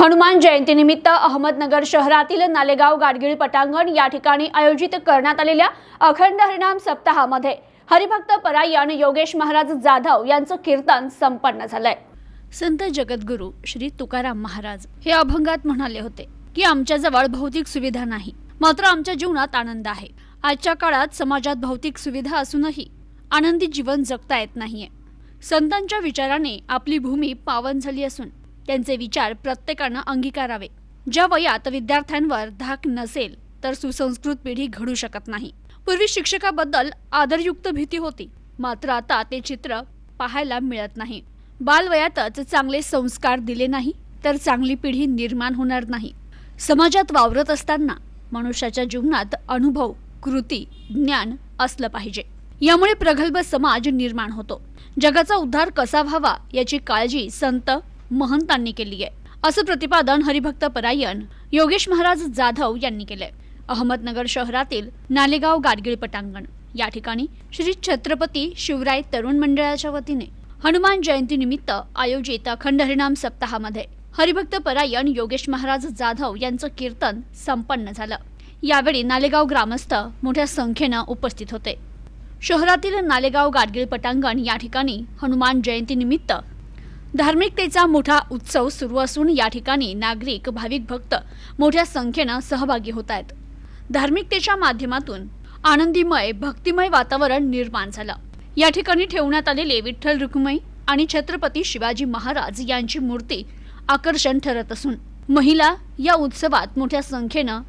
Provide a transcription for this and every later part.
हनुमान जयंतीनिमित्त अहमदनगर शहरातील नालेगाव गाडगिळ पटांगण या ठिकाणी आयोजित करण्यात आलेल्या अखंड हरिनाम सप्ताहामध्ये हरिभक्त परायण योगेश महाराज जाधव यांचं कीर्तन संपन्न झालंय. संत जगद्गुरू श्री तुकाराम महाराज हे अभंगात म्हणाले होते की आमच्याजवळ भौतिक सुविधा नाही मात्र आमच्या जीवनात आनंद आहे. आजच्या काळात समाजात भौतिक सुविधा असूनही आनंदी जीवन जगता येत नाहीये. संतांच्या विचाराने आपली भूमी पावन झाली असून त्यांचे विचार प्रत्येकानं अंगीकारावे. ज्या वयात विद्यार्थ्यांवर धाक नसेल तर सुसंस्कृत पिढी घडू शकत नाही. पूर्वी शिक्षकाबद्दल आदरयुक्त भीती होती. मात्र आता ते चित्र पाहायला मिळत नाही. बालवयातच चांगले संस्कार दिले नाही तर चांगली पिढी निर्माण होणार नाही. समाजात वावरत असताना मनुष्याच्या जीवनात अनुभव कृती ज्ञान असलं पाहिजे. यामुळे प्रगल्भ समाज निर्माण होतो. जगाचा उद्धार कसा व्हावा याची काळजी संत महंतांनी केली आहे. असं प्रतिपादन हरिभक्त परायण योगेश महाराज जाधव यांनी केलंय. अहमदनगर शहरातील नालेगाव गाडगिळ पटांगण. या ठिकाणी श्री छत्रपती शिवराय तरुण मंडळाच्या वतीने हनुमान जयंतीनिमित्त आयोजित अखंड हरिणाम सप्ताहामध्ये हरिभक्त परायण योगेश महाराज जाधव यांचं कीर्तन संपन्न झालं. यावेळी नालेगाव ग्रामस्थ मोठ्या संख्येनं उपस्थित होते. शहरातील नालेगाव गाडगिळ पटांगण या ठिकाणी हनुमान जयंतीनिमित्त धार्मिकतेचा मोठा उत्सव सुरू असून या ठिकाणी नागरिक भाविक भक्त मोठ्या संख्येनं सहभागी होत आहेत. धार्मिकतेच्या माध्यमातून आनंदीमय भक्तिमय वातावरण निर्माण झालं. या ठिकाणी ठेवण्यात आलेले विठ्ठल रुक्मिणी आणि छत्रपती शिवाजी महाराज यांची मूर्ती आकर्षण ठरत असून महिला या उत्सवात मोठ्या संख्येनं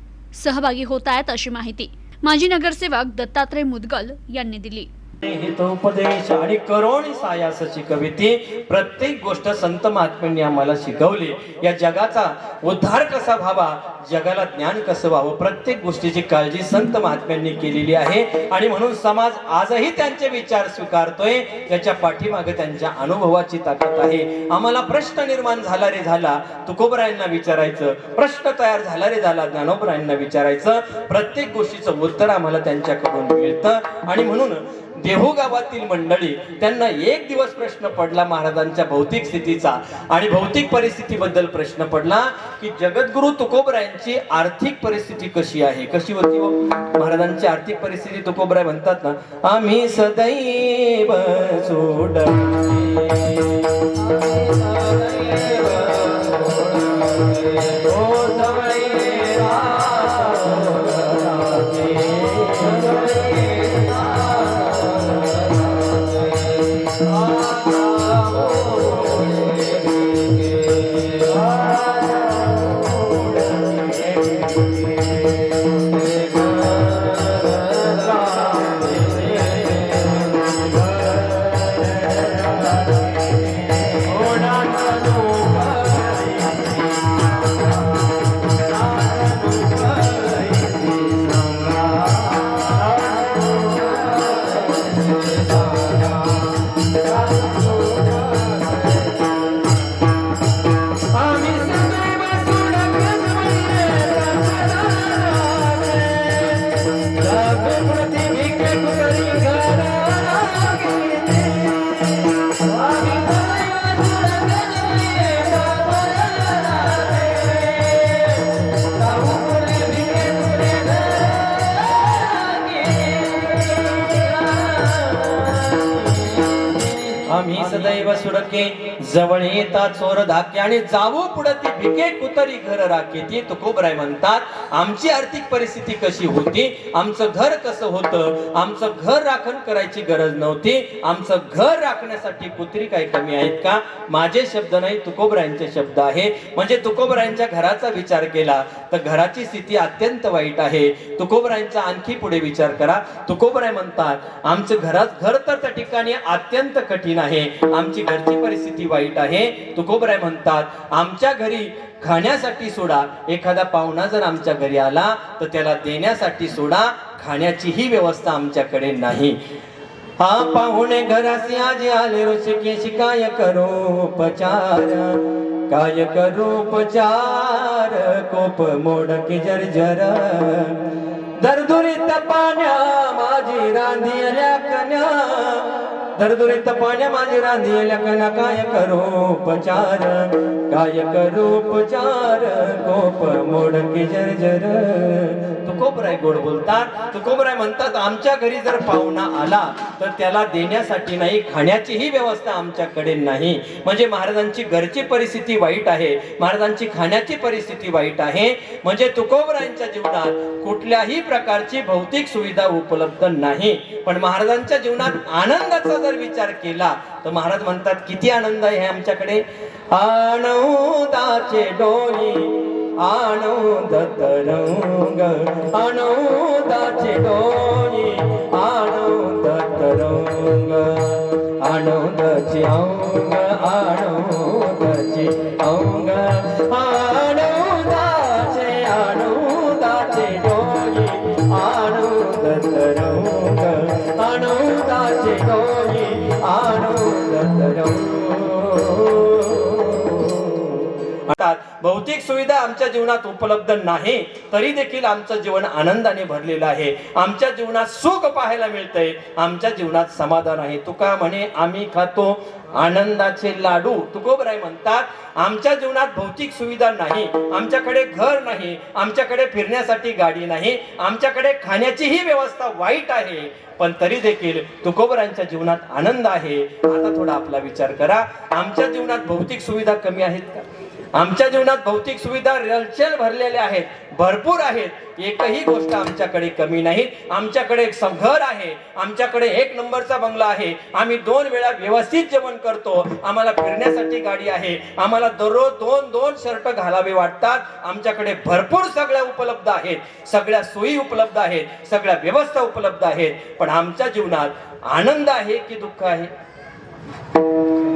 सहभागी होत आहेत अशी माहिती माजी नगरसेवक दत्तात्रय मुदगल यांनी दिली. हितोपदेश आणि करोणी सायासाची कविती. प्रत्येक गोष्ट संत महात्म्यांनी आम्हाला शिकवली. या जगाचा उद्धार कसा व्हावा? जगाला ज्ञान कसं व्हावं? प्रत्येक गोष्टीची काळजी संत महात्म्यांनी केलेली आहे. आणि म्हणून समाज आजही त्यांचे विचार स्वीकारतोय. याच्या पाठीमागे त्यांच्या अनुभवाची ताकद आहे. आम्हाला प्रश्न निर्माण झाला रे झाला तुकोबरायांना विचारायचं. प्रश्न तयार झाला रे झाला ज्ञानोबरायांना विचारायचं. प्रत्येक गोष्टीचं उत्तर आम्हाला त्यांच्याकडून मिळतं. आणि म्हणून देहू गावातील मंडळी त्यांना एक दिवस प्रश्न पडला महाराजांच्या भौतिक स्थितीचा. आणि भौतिक परिस्थितीबद्दल प्रश्न पडला की जगद्गुरु तुकोबरायांची आर्थिक परिस्थिती कशी आहे? कशी होती हो? महाराजांची आर्थिक परिस्थिती तुकोबराय म्हणतात ना आम्ही सदैव आम्ही सदैव सुडके जवळ येता चोर धाके आणि जावो पुढे ती भिके कुतरी घर राखे. ती तुकोबराय म्हणतात आमची आर्थिक परिस्थिती कशी होती? आमचं घर कसं होतं? आमचं घर राखण करायची गरज नव्हती. आमचं घर राखण्यासाठी पुत्री काही कमी आहेत का? माझे शब्द नाही तुकोबरायांचे शब्द आहे. म्हणजे तुकोबरायांच्या घराचा विचार केला तर घराची स्थिती अत्यंत वाईट आहे. तुकोबरायांचा आणखी पुढे विचार करा. तुकोबराय म्हणतात आमचं घरात घर तर त्या ठिकाणी अत्यंत कठीण आहे. आमची घरची परिस्थिती वाईट आहे. तुकोबराय म्हणतात आमच्या घरी खाण्यासाठी सोडा. एखादा पाहुणा जर आमच्या घरी आला तर त्याला देण्यासाठी सोडा. खाण्याचीही व्यवस्था आमच्याकडे नाही. हा पाहुणे घरासी आज आले ऋषिकेश काय करो उपचार? काय करो उपचार? कोप मोडके जर्जर. दरदुरीत पाण्या माझी रांधियल्या कन्या. दरदुरीत पाण्या माझे रांधिल कला काय करो उपचार काय करो उपचार मोडकी जर्जर. तुकोबराय गोड बोलतात तुकोबराय म्हणतात आमच्या घरी जर पाहुणा आला तर त्याला देण्यासाठी नाही खाण्याचीही व्यवस्था आमच्याकडे नाही. म्हणजे महाराजांची घरची परिस्थिती वाईट आहे. महाराजांची खाण्याची परिस्थिती वाईट आहे. म्हणजे तुकोबरायांच्या जीवनात कुठल्याही प्रकारची भौतिक सुविधा उपलब्ध नाही. पण महाराजांच्या जीवनात आनंदाचा जर विचार केला तर महाराज म्हणतात किती आनंद आहे आमच्याकडे. आनंदाचे डोळी आनंद तरंग आनंदाचे डोळी आनंद तरंग आनंदाचे अंग आनंदाचे अंग आनंदाचे भौतिक सुविधा आमच्या जीवनात उपलब्ध नाही तरी देखील आमचं जीवन आनंदाने भरलेलं आहे. आमच्या जीवनात सुख पाहायला मिळतंय आमच्या जीवनात समाधान आहे. तुका म्हणे आम्ही खातो आनंदाचे लाडू. तुकोबराय म्हणतात आमच्या जीवनात भौतिक सुविधा नाही आमच्याकडे घर नाही आमच्याकडे फिरण्यासाठी गाडी नाही आमच्याकडे खाण्याचीही व्यवस्था वाईट आहे. पण तरी देखील तुकोबरांच्या जीवनात आनंद आहे. आता थोडा आपला विचार करा. आमच्या जीवनात भौतिक सुविधा कमी आहेत का? आमच्या जीवनात भौतिक सुविधा रलचल भरलेल्या आहेत भरपूर आहेत. एकही गोष्ट आमच्याकडे कमी नाही. आमच्याकडे एक घर आहे. आमच्याकडे एक नंबरचा बंगला आहे. आम्ही दोन वेळा व्यवस्थित जेवण करतो. आम्हाला फिरण्यासाठी गाडी आहे. आम्हाला दररोज दोन दोन शर्ट घालावे वाटतात. आमच्याकडे भरपूर सगळ्या उपलब्ध आहेत. सगळ्या सोयी उपलब्ध आहेत. सगळ्या व्यवस्था उपलब्ध आहेत. पण आमच्या जीवनात आनंद आहे की दुःख आहे?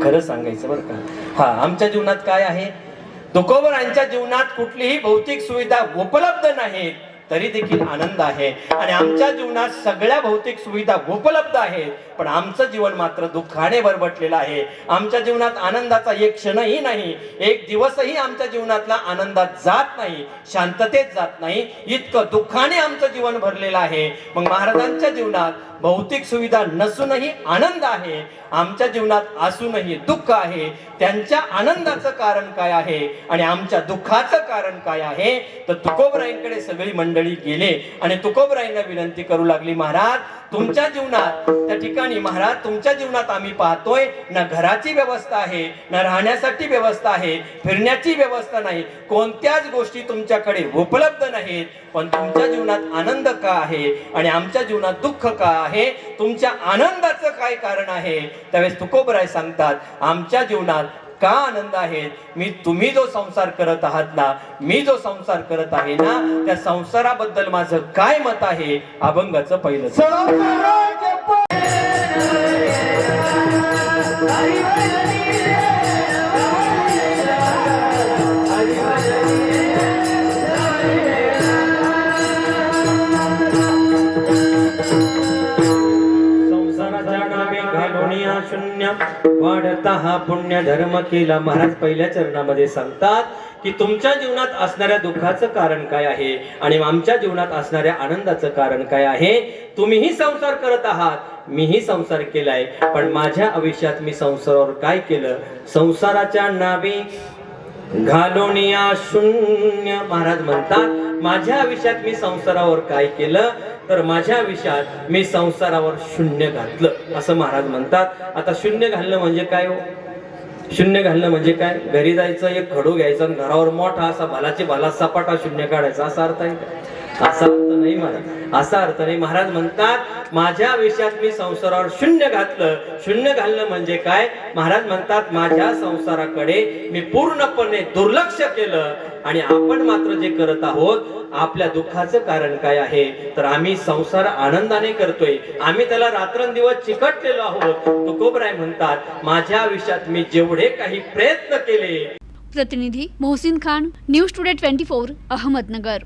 खरं सांगायचं बरं का? हा आमच्या जीवनात काय आहे? तुकोबरांच्या जीवनात कुठलीही भौतिक सुविधा उपलब्ध नाहीत. तरी देखील आनंद आहे. आणि आमच्या जीवनात सगळ्या भौतिक सुविधा उपलब्ध आहेत पण आमचं जीवन मात्र दुःखाने भरभटलेलं आहे. आमच्या जीवनात आनंदाचा एक क्षणही नाही एक दिवसही आमच्या जीवनातला आनंदात जात नाही शांततेत जात नाही इतकं दुःखाने आमचं जीवन भरलेलं आहे. मग महाराजांच्या जीवनात भौतिक सुविधा नसूनही आनंद आहे आमच्या जीवनात असूनही दुःख आहे. त्यांच्या आनंदाचं कारण काय आहे? आणि आमच्या दुःखाचं कारण काय आहे? तर तुकोबराईंकडे सगळी मंडळी मंडळी गेले आणि तुकोबराईंना विनंती करू लागली महाराज तुमच्या जीवनात त्या ठिकाणी महाराज तुमच्या जीवनात आम्ही पाहतोय ना घराची व्यवस्था आहे ना राहण्यासाठी व्यवस्था आहे फिरण्याची व्यवस्था नाही कोणत्याच गोष्टी तुमच्याकडे उपलब्ध नाहीत पण तुमच्या जीवनात आनंद का आहे आणि आमच्या जीवनात दुःख का आहे? तुमच्या आनंदाचं काय कारण आहे? त्यावेळेस तुकोबराय सांगतात आमच्या जीवनात का आनंद आहे? मी तुम्ही जो संसार करत आहात ना मी जो संसार करत आहे ना त्या संसाराबद्दल माझं काय मत आहे? अभंगाचं पहिलं शून्य. वाढता हा पुण्य धर्म केला महाराज पहिल्या चरणामध्ये सांगतात की तुमच्या जीवनात असणाऱ्या दुःखाचं कारण काय आहे आणि आमच्या जीवनात असणाऱ्या आनंदाचं कारण काय आहे? तुम्हीही संसार करत आहात मीही संसार केलाय पण माझ्या आयुष्यात मी संसारावर काय केलं? संसाराच्या नावे घालून शून्य. महाराज म्हणतात माझ्या आयुष्यात मी संसारावर काय केलं? तर माझ्या आयुष्यात मी संसारावर शून्य घातलं असं महाराज म्हणतात. आता शून्य घालणं म्हणजे काय हो? शून्य घालणं म्हणजे काय? घरी जायचं एक खडू घ्यायचं आणि घरावर मोठा असा भालाची भाला सपाटा शून्य काढायचा असा अर्थ आहे का? असा अर्थ नाही महाराज असा अर्थ नाही. महाराज म्हणतात माझ्या आयुष्यात मी संसारावर शून्य घातलं. शून्य घालणं म्हणजे काय? महाराज म्हणतात माझ्या संसाराकडे मी पूर्णपणे दुर्लक्ष केलं आणि आपण मात्र जे करत आहोत आपल्या दुःखाचं कारण काय आहे? तर आम्ही संसार आनंदाने करतोय. आम्ही त्याला रात्रंदिवस चिकटलेलो आहोत. तुकोबराय म्हणतात माझ्या आयुष्यात मी जेवढे काही प्रयत्न केले प्रतिनिधी Mohsin Khan news today twenty four Ahmednagar.